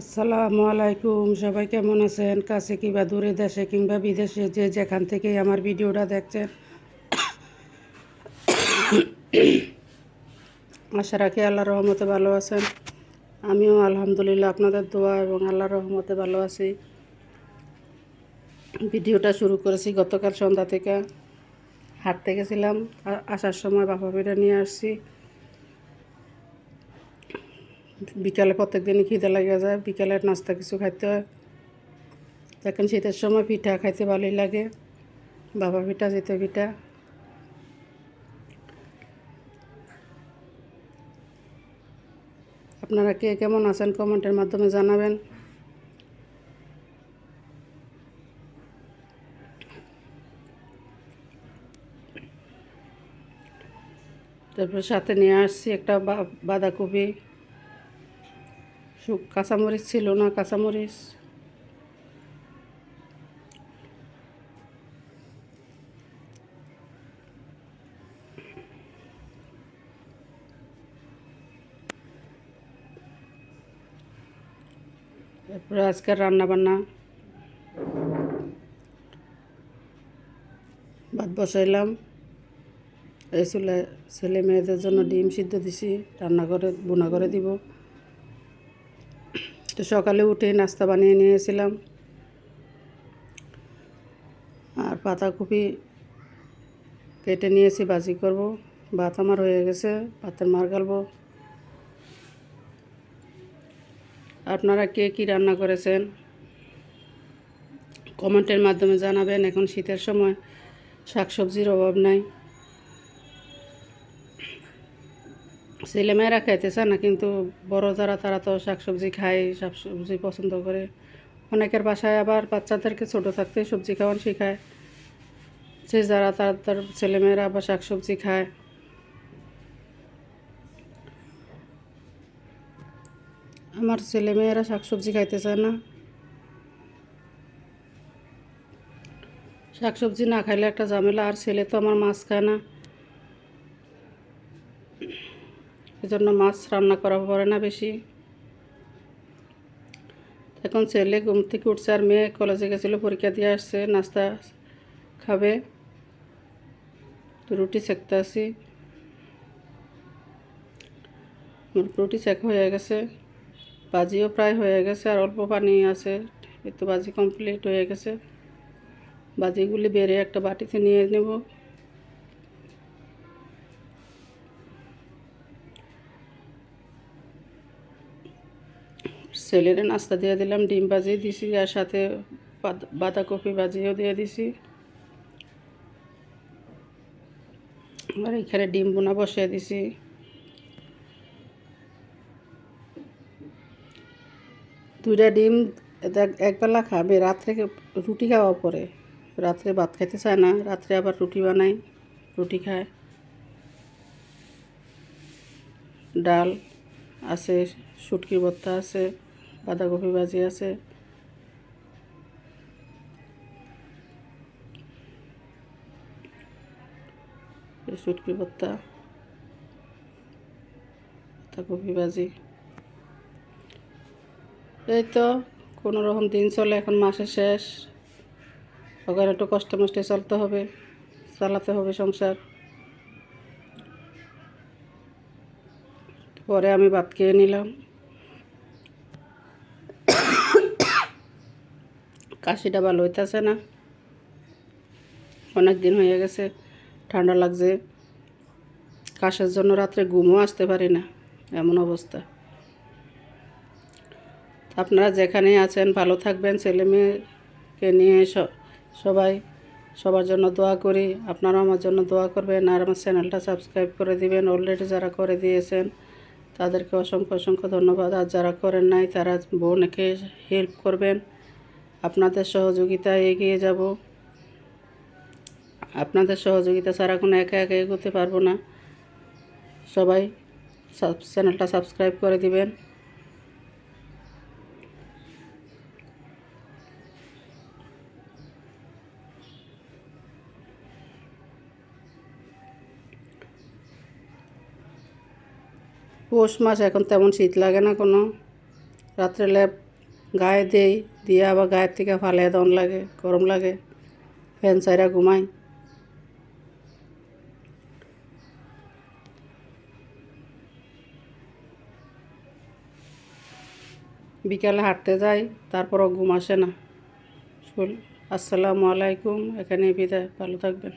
আসসালামু আলাইকুম, সবাই কেমন আছেন? কাছে কিংবা দূরে দেশে কিংবা বিদেশে যে যেখান থেকে আমার ভিডিওটা দেখছেন, আশা রাখি আল্লাহর রহমতে ভালো আছেন। আমিও আলহামদুলিল্লাহ আপনাদের দোয়া এবং আল্লাহর রহমতে ভালো আছি। ভিডিওটা শুরু করেছি গতকাল সন্ধ্যা থেকে। হাঁটতে গেছিলাম আসার সময় বাবা বেটা নিয়ে আসছি। বিকালে প্রত্যেক দিনই খিদে লাগে যায়, বিকালের নাস্তা কিছু খাইতে হয়। এখন শীতের সময় পিঠা খাইতে ভালোই লাগে, বাবা পিঠা যেতে পিঠা। আপনারা কে কেমন আছেন কমেন্টের মাধ্যমে জানাবেন। তারপর সাথে নিয়ে আসছি একটা বাঁধাকপি। কাঁচামরিচ ছিল না, কাঁচামরিচ। তারপরে আজকের রান্না বান্না ভাত বসাইলাম। এই চুলে ছেলে মেয়েদের জন্য ডিম সিদ্ধ দিছি রান্না করে বোনা করে দিব। তো সকালে উঠে নাস্তা বানিয়ে নিয়েছিলাম। আর পাতাকপি কেটে নিয়েছি বাজি করব। ভাত আমার হয়ে গেছে, ভাতের মার গালবো। আপনারা কে কী রান্না করেছেন? কমেন্টের মাধ্যমে জানাবেন। এখন শীতের সময় শাকসবজির অভাব নাই। ছেলেমেয়েরা খাইতে চায় না, কিন্তু বড় যারা, তারা তো শাকসবজি খায়, শাকসবজি পছন্দ করে। অনেকের বাসায় আবার বাচ্চাদেরকে ছোটো থাকতে সবজি খাওয়ান শেখায়। যে যারা, তারা, তার ছেলেমেয়েরা আবার শাকসবজি খায়। আমার ছেলেমেয়েরা শাকসবজি খাইতে চায় না। শাকসবজি না খাইলে একটা ঝামেলা, আর ছেলে তো আমার মাছ খায় না। এজন্য মাছ রান্না করা পড়ে না বেশি। এখন ছেলে ঘুম থেকে উঠছে আর মেয়ে কলেজে গেছিল, পরীক্ষা দিয়ে আসছে, নাস্তা খাবে। রুটি সেকতে আসি। রুটি সেক হয়ে গেছে বাজিও প্রায় হয়ে গেছে আর অল্প পানি আছে তো বাজি কমপ্লিট হয়ে গেছে। বাজিগুলি বেড়ে একটা বাটিতে নিয়ে নেব। ছেলের নাস্তা দিয়ে দিলাম, ডিম ভাজি দিছি আর সাথে বাঁধাকপি ভাজিও দিয়ে দিছি। আর এখানে ডিম বোনা বসিয়ে দিছি। দুইটা ডিম এক- একবেলা খাবে, রাত্রে রুটি খাওয়া পরে। রাত্রে ভাত খাইতে চায় না, রাত্রে আবার রুটি বানাই রুটি খায়। ডাল আছে শুটকির ভর্তা আছে। বাঁধাকপি ভাজি আছে। শুটকি ভর্তা, বাঁধাকপি ভাজি। এই তো, কোনো রকম দিন চলে, এখন মাসের শেষ। ওখানে একটু কষ্ট মষ্টে চলতে হবে, চালাতে হবে সংসার। পরে আমি ভাত খেয়ে নিলাম। কাশিটা ভালো হইতেছে না। অনেক দিন হয়ে গেছে, ঠান্ডা লাগছে। কাশের জন্য রাত্রে ঘুমও আসতে পারি না, এমন অবস্থা। আপনারা যেখানে আছেন, ভালো থাকবেন, ছেলে মেয়েকে নিয়ে সবাই সবার জন্য দোয়া করি। আপনারাও আমার জন্য দোয়া করবেন আর আমার চ্যানেলটা সাবস্ক্রাইব করে দিবেন। অলরেডি যারা করে দিয়েছেন, তাদেরকে অসংখ্য অসংখ্য ধন্যবাদ। আর যারা করেন নাই, তারা বোনকে হেল্প করবেন। আপনাদের সহযোগিতায় এগিয়ে যাব। আপনাদের সহযোগিতা ছাড়া কোনো একা একা এগোতে পারব না। সবাই সাব- চ্যানেলটা সাবস্ক্রাইব করে দিবেন। পৌষ মাস এখন তেমন শীত লাগে না কোনো। রাত্রে ল্যাব গায়ে দেই, দিয়ে আবার গায়ের থেকে ফালিয়ে দন লাগে, গরম লাগে। ফ্যান চাইরা ঘুমাই। বিকালে হাঁটতে যাই, তারপরও ঘুম আসে না। আসসালামু আলাইকুম এখানে বিদায়, ভালো থাকবেন।